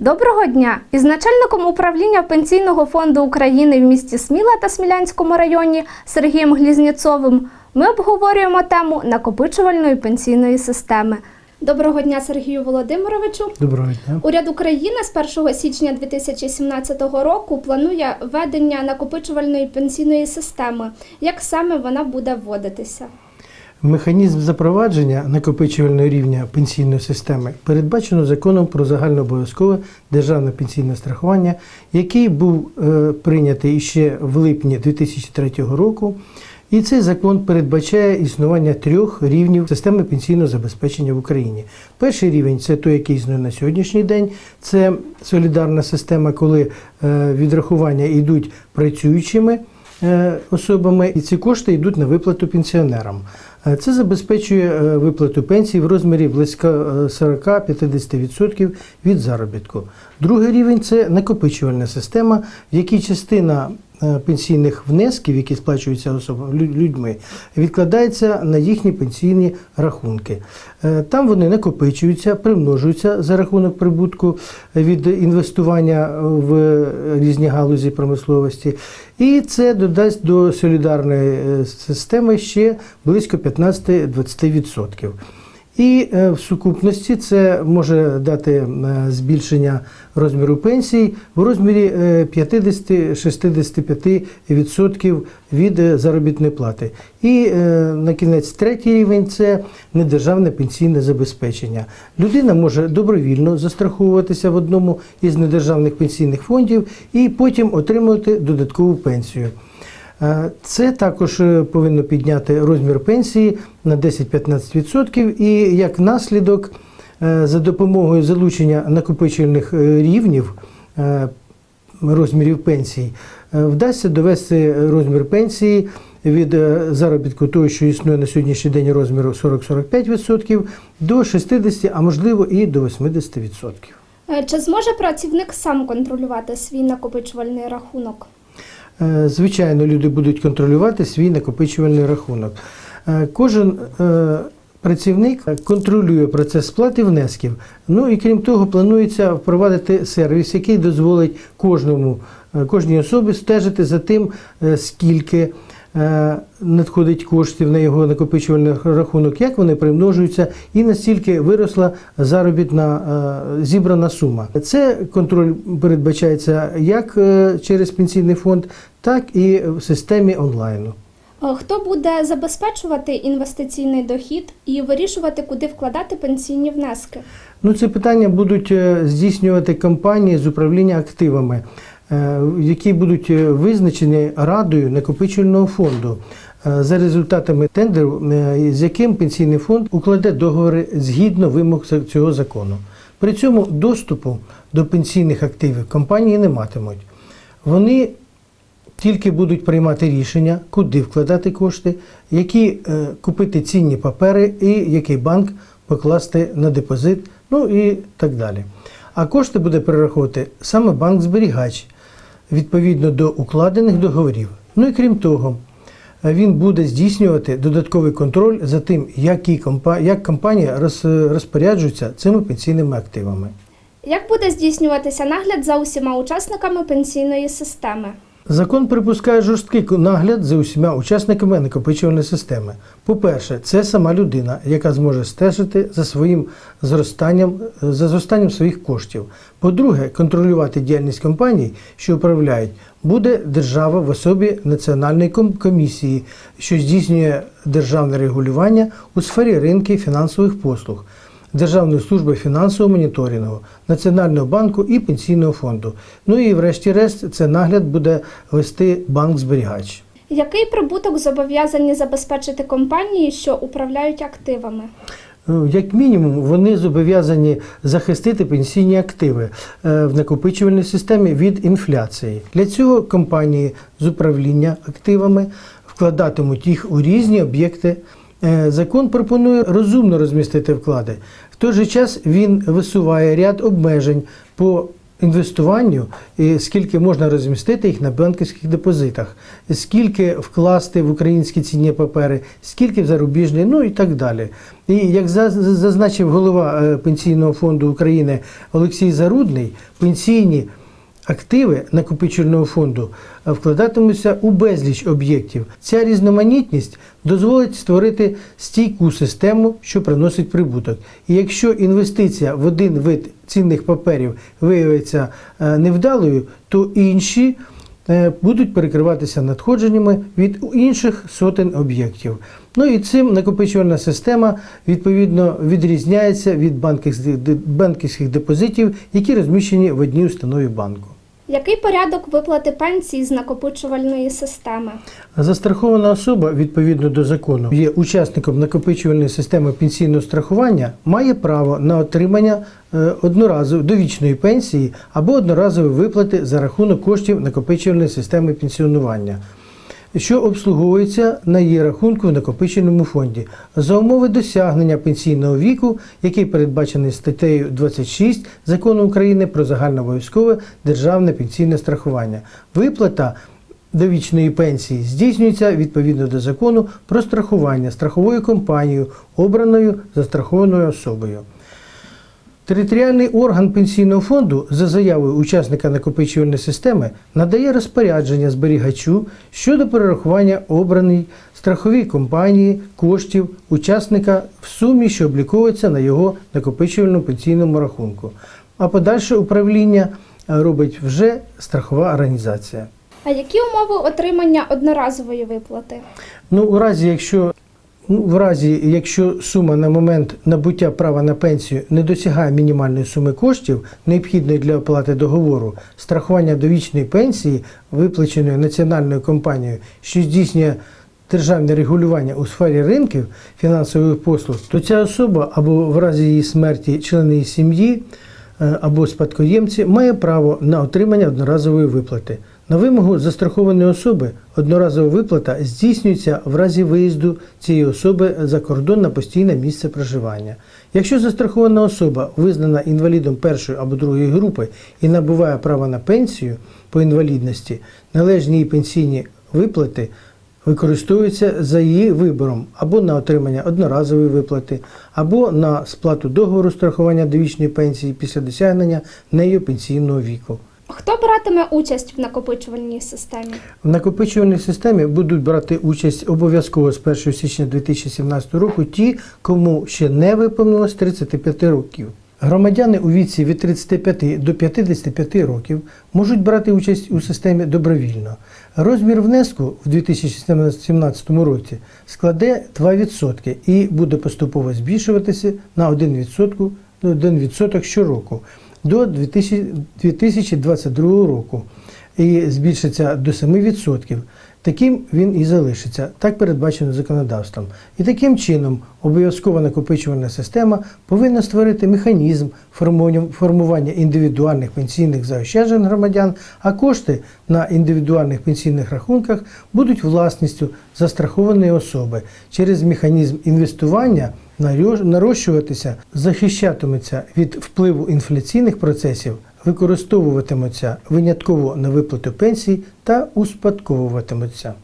Доброго дня! Із начальником управління Пенсійного фонду України в місті Сміла та Смілянському районі Сергієм Глізняцовим ми обговорюємо тему накопичувальної пенсійної системи. Доброго дня, Сергію Володимировичу. Доброго дня. Уряд України з 1 січня 2017 року планує введення накопичувальної пенсійної системи. Як саме вона буде вводитися? Механізм запровадження накопичувального рівня пенсійної системи передбачено законом про загальнообов'язкове державне пенсійне страхування, який був е, прийнятий ще в липні 2003 року. І цей закон передбачає існування трьох рівнів системи пенсійного забезпечення в Україні. Перший рівень це той, який існує на сьогоднішній день. Це солідарна система, коли е, відрахування йдуть працюючими особами, і ці кошти йдуть на виплату пенсіонерам. Е, Це забезпечує е, виплату пенсій в розмірі близько е, 40-50% від заробітку. Другий рівень це накопичувальна система, в якій частина е, пенсійних внесків, які сплачуються особами людьми, відкладається на їхні пенсійні рахунки. Е, Там вони накопичуються, примножуються за рахунок прибутку від інвестування в різні галузі промисловості. І це додасть до солідарної е, системи ще близько 15-20%. І е, в сукупності це може дати е, збільшення розміру пенсій в розмірі е, 50-65% від е, заробітної плати. І на кінець третій рівень це недержавне пенсійне забезпечення. Людина може добровільно застраховуватися в одному із недержавних пенсійних фондів і потім отримувати додаткову пенсію. Е, Це також е, повинно підняти розмір пенсії на 10-15% і як наслідок е, за допомогою залучення накопичувальних рівнів розмірів пенсій е, вдасться довести розмір пенсії від заробітку того, що існує на сьогоднішній день розміру 40-45% до 60%, а можливо і до 80%. Е, Чи зможе працівник сам контролювати свій накопичувальний рахунок? Е, Звичайно, люди будуть контролювати свій накопичувальний рахунок. Е, Кожен е, працівник контролює процес сплати внесків. Ну і крім того, планується впровадити сервіс, який дозволить кожному, кожній особі стежити за тим, скільки надходить коштів на його накопичувальний рахунок, як вони примножуються, і настільки виросла заробітна е, зібрана сума. Це контроль передбачається як е, через пенсійний фонд, так і в системі онлайну. Е, Хто буде забезпечувати інвестиційний дохід і вирішувати, куди вкладати пенсійні внески? Ну, це питання будуть е, здійснювати компанії з управління активами, е, які будуть е, визначені радою накопичувального фонду е, за результатами тендеру, е, з яким пенсійний фонд укладе договори згідно вимог цього закону. При цьому доступу до пенсійних активів компанії не матимуть. Вони тільки будуть приймати рішення, куди вкладати кошти, які е, купити цінні папери і який банк покласти на депозит, ну і так далі. А кошти буде перераховувати саме банк-зберігач відповідно до укладених договорів. Ну і крім того, е, він буде здійснювати додатковий контроль за тим, як компанія роз- розпоряджується цими пенсійними активами. Як буде здійснюватися нагляд за усіма учасниками пенсійної системи? Закон припускає жорсткий нагляд за усіма учасниками накопичувальної системи. По-перше, це сама людина, яка зможе стежити за своїм зростанням, за зростанням своїх коштів. По-друге, контролювати діяльність компаній, що управляють, буде держава в особі національної ком- комісії, що здійснює державне регулювання у сфері ринки фінансових послуг. Державної служби фінансового моніторингу, Національного банку і пенсійного фонду. Ну і врешті-решт це нагляд буде вести банк-зберігач. Який прибуток зобов'язані забезпечити компанії, що управляють активами? Ну, Як мінімум, вони зобов'язані захистити пенсійні активи е, в накопичувальній системі від інфляції. Для цього компанії з управління активами вкладатимуть їх у різні об'єкти. Е, Закон пропонує розумно розмістити вклади. В той же час він висуває ряд обмежень по інвестуванню, і скільки можна розмістити їх на банківських депозитах, скільки вкласти в українські цінні папери, скільки в зарубіжні, ну і так далі. І як зазначив голова е, Пенсійного фонду України Олексій Зарудний, пенсійні активи накопичувального фонду вкладатимуться у безліч об'єктів. Ця різноманітність дозволить створити стійку систему, що приносить прибуток. І якщо інвестиція в один вид цінних паперів виявиться е, невдалою, то інші е, будуть перекриватися надходженнями від інших сотень об'єктів. Ну і цим накопичувальна система відповідно відрізняється від банківських депозитів, які розміщені в одній установі банку. Який порядок виплати пенсії з накопичувальної системи? Застрахована особа відповідно до закону є учасником накопичувальної системи пенсійного страхування, має право на отримання е, одноразової довічної пенсії або одноразової виплати за рахунок коштів накопичувальної системи пенсіонування. Що обслуговується на її рахунку в накопиченому фонді за умови досягнення пенсійного віку, який передбачений статтею 26 закону України про загальнообов'язкове державне пенсійне страхування. Виплата довічної пенсії здійснюється відповідно до закону про страхування страховою компанією, обраною застрахованою особою. Територіальний орган пенсійного фонду за заявою учасника накопичувальної системи надає розпорядження зберігачу щодо перерахування обраній страховій компанії коштів учасника в сумі, що обліковується на його накопичувальному пенсійному рахунку. А подальше управління е, робить вже страхова організація. А які умови отримання одноразової виплати? Ну, у разі, якщо ну, в разі, якщо сума на момент набуття права на пенсію не досягає мінімальної суми коштів, необхідної для оплати договору, страхування довічної пенсії, виплаченої національною компанією, що здійснює державне регулювання у сфері ринків фінансових послуг, то ця особа або в разі її смерті члени її сім'ї е, або спадкоємці має право на отримання одноразової виплати. На вимогу застрахованої особи одноразова виплата здійснюється в разі виїзду цієї особи за кордон на постійне місце проживання. Якщо застрахована особа визнана інвалідом першої або другої групи і набуває права на пенсію по інвалідності, належні їй пенсійні виплати використовуються за її вибором або на отримання одноразової виплати, або на сплату договору страхування довічної пенсії після досягнення нею пенсійного віку. Хто братиме участь в накопичувальній системі? В накопичувальній системі будуть брати участь обов'язково з 1 січня 2017 року ті, кому ще не виповнилось 35 років. Громадяни у віці від 35 до 55 років можуть брати участь у системі добровільно. Розмір внеску в 2017 році складе 2% і буде поступово збільшуватися на 1%, на 1% щороку до 2000 2022 року і збільшиться до 7%. Таким він і залишиться, так передбачено законодавством. І таким чином обов'язкова накопичувальна система повинна створити механізм формування- індивідуальних пенсійних заощаджень громадян, а кошти на індивідуальних пенсійних рахунках будуть власністю застрахованої особи. Через механізм інвестування нарощ- нарощуватися, захищатиметься від впливу інфляційних процесів, використовуватимуться винятково на виплату пенсій та успадковуватимуться.